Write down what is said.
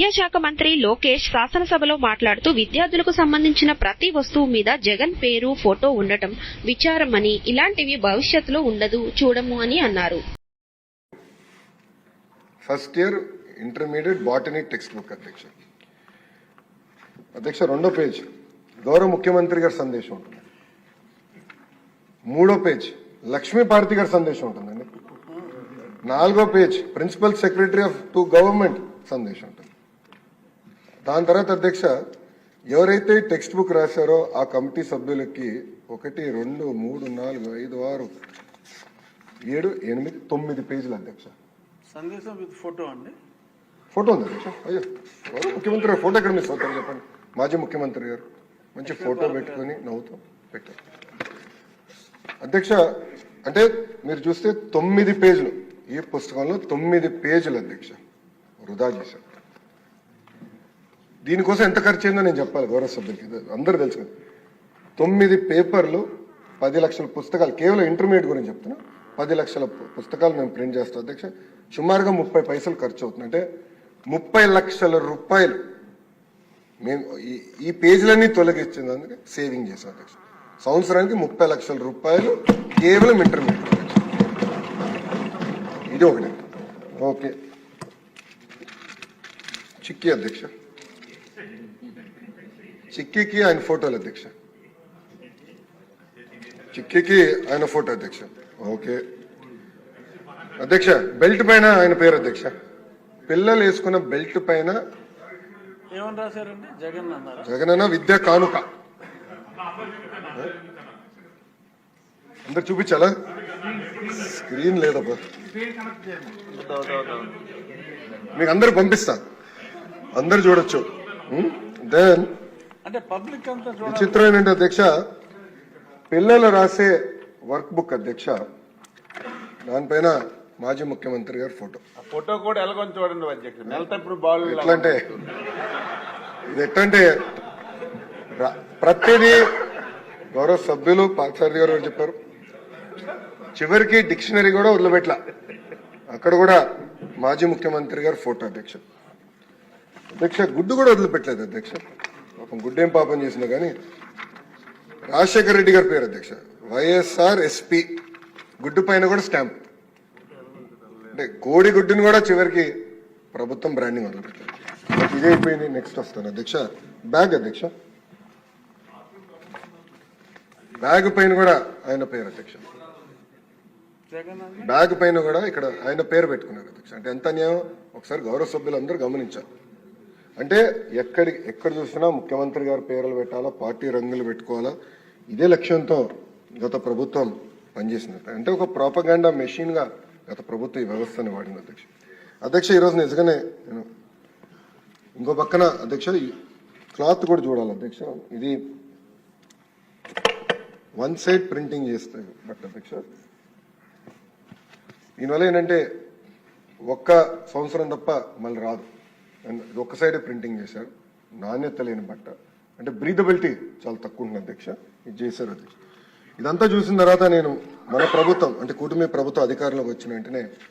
విద్యాశాఖ మంత్రి లోకేష్ శాసనసభలో మాట్లాడుతూ విద్యార్థులకు సంబంధించిన ప్రతి వస్తువు మీద జగన్ పేరు ఫోటో ఉండటం విచారమని ఇలాంటివి భవిష్యత్తులో ఉండదు చూడము అని అన్నారు. First year intermediate botany textbook అధ్యక్ష. అధ్యక్ష రెండో పేజ్ గౌరవ ముఖ్యమంత్రి గారి సందేశం ఉంటుంది. మూడో పేజ్ లక్ష్మీ భారతి గారి సందేశం ఉంటుందండి. నాలుగో page principal secretary of to government సందేశం ఉంటుంది. దాని తర్వాత అధ్యక్ష ఎవరైతే టెక్స్ట్ బుక్ రాశారో ఆ కమిటీ సభ్యులకి ఒకటి రెండు మూడు నాలుగు ఐదు ఆరు ఏడు ఎనిమిది తొమ్మిది పేజీలు అధ్యక్ష. సందేశం విత్ ఫోటో అండి? ఫోటో ఉంది అధ్యక్ష అయ్యో. ముఖ్యమంత్రి గారు ఫోటో ఎక్కడ మిస్ అవుతారు చెప్పండి? మాజీ ముఖ్యమంత్రి గారు. మంచి ఫోటో? పెట్టుకొని నవ్వుతూ పెట్టారు. అధ్యక్ష అంటే మీరు చూస్తే తొమ్మిది పేజీలు. ఈ పుస్తకంలో తొమ్మిది పేజీలు అధ్యక్ష వృధా చేశారు. దీనికోసం ఎంత ఖర్చు అయిందో నేను చెప్పాలి గౌరవ సభ్యులకి. అందరూ తెలుసు కదా. తొమ్మిది పేపర్లు పది లక్షల పుస్తకాలు కేవలం ఇంటర్మీడియట్ గురించి చెప్తున్నా. పది లక్షల పుస్తకాలు మేము ప్రింట్ చేస్తాం. అధ్యక్ష సుమారుగా ముప్పై పైసలు ఖర్చు అవుతుంది అంటే ముప్పై లక్షల రూపాయలు మేము ఈ- పేజీలన్నీ తొలగించింది అందుకే సేవింగ్ చేసాం అధ్యక్ష. సంవత్సరానికి ముప్పై లక్షల రూపాయలు కేవలం ఇంటర్మీడియట్ ఇది ఒకటి. ఓకే. చిక్కి అధ్యక్ష. చిక్కీకి ఆయన ఫోటోలు అధ్యక్ష చిక్కీకి ఆయన ఫోటో అధ్యక్ష ఓకే. అధ్యక్ష బెల్ట్ పైన ఆయన పేరు అధ్యక్ష. పిల్లలు వేసుకున్న బెల్ట్ పైన ఏమని రాశారండి? జగన్ అన్నారా? జగనన్న విద్యా కానుక. అందరు చూపించాలా? స్క్రీన్ లేదబ్బా. మీకు అందరు పంపిస్తా. అందరు చూడొచ్చు. దెన్ అంటే పబ్లిక్ అంతా విచిత్రం ఏంటంటే అధ్యక్ష పిల్లలు రాసే వర్క్ బుక్ అధ్యక్ష దానిపైన మాజీ ముఖ్యమంత్రి గారి ఫోటో ఆ ఫోటో కూడా ఎలాగొని చూడండి అధ్యక్షుడు నెలతప్పుడు బాల్ ఎట్లా అంటే ఇది ఎట్లంటే ప్రతిదీ గౌరవ సభ్యులు పార్థసారథి గారు చెప్పారు. చివరికి డిక్షనరీ కూడా వదిలిపెట్ల. అక్కడ కూడా మాజీ ముఖ్యమంత్రి గారు ఫోటో అధ్యక్ష. అధ్యక్ష గుడ్డు కూడా వదిలిపెట్టలేదు అధ్యక్ష. పాపం గుడ్డు ఏం పాపం చేసినా కానీ రాజశేఖర రెడ్డి గారి పేరు అధ్యక్ష. వైఎస్ఆర్ ఎస్పీ. గుడ్డు పైన కూడా స్టాంప్. అంటే కోడి గుడ్డుని కూడా చివరికి ప్రభుత్వం బ్రాండింగ్ వదిలిపెట్టారు ఇదే అయిపోయింది నెక్స్ట్ వస్తాను అధ్యక్ష. బ్యాగ్ అధ్యక్ష. బ్యాగ్ పైన కూడా ఆయన పేరు అధ్యక్ష. బ్యాగ్ పైన కూడా ఇక్కడ ఆయన పేరు పెట్టుకున్నారు అధ్యక్ష. అంటే ఎంత న్యాయం? ఒకసారి గౌరవ సభ్యులందరూ గమనించారు అంటే ఎక్కడి ఎక్కడ చూసినా ముఖ్యమంత్రి గారి పేర్లు పెట్టాలా పార్టీ రంగులు పెట్టుకోవాలా ఇదే లక్ష్యంతో గత ప్రభుత్వం పనిచేసింది. అంటే ఒక ప్రాపగాండా మెషిన్గా గత ప్రభుత్వం ఈ వ్యవస్థని వాడింది అధ్యక్ష. అధ్యక్ష ఈరోజు నిజంగానే నేను ఇంకో పక్కన అధ్యక్ష ఈ క్లాత్ కూడా చూడాలి అధ్యక్ష. ఇది వన్ సైడ్ ప్రింటింగ్ చేస్తాయి బట్ అధ్యక్ష. దీనివల్ల ఏంటంటే ఒక్క సంవత్సరం తప్ప మళ్ళీ రాదు. అండ్ ఇది ఒక్క సైడే ప్రింటింగ్ చేశారు. నాణ్యత లేని బట్ట. అంటే బ్రీదబిలిటీ చాలా తక్కువ ఉంది అధ్యక్ష. ఇది చేశారు అధ్యక్ష. ఇదంతా చూసిన తర్వాత నేను మన ప్రభుత్వం అంటే కూటమి ప్రభుత్వ అధికారంలోకి వచ్చిన వెంటనే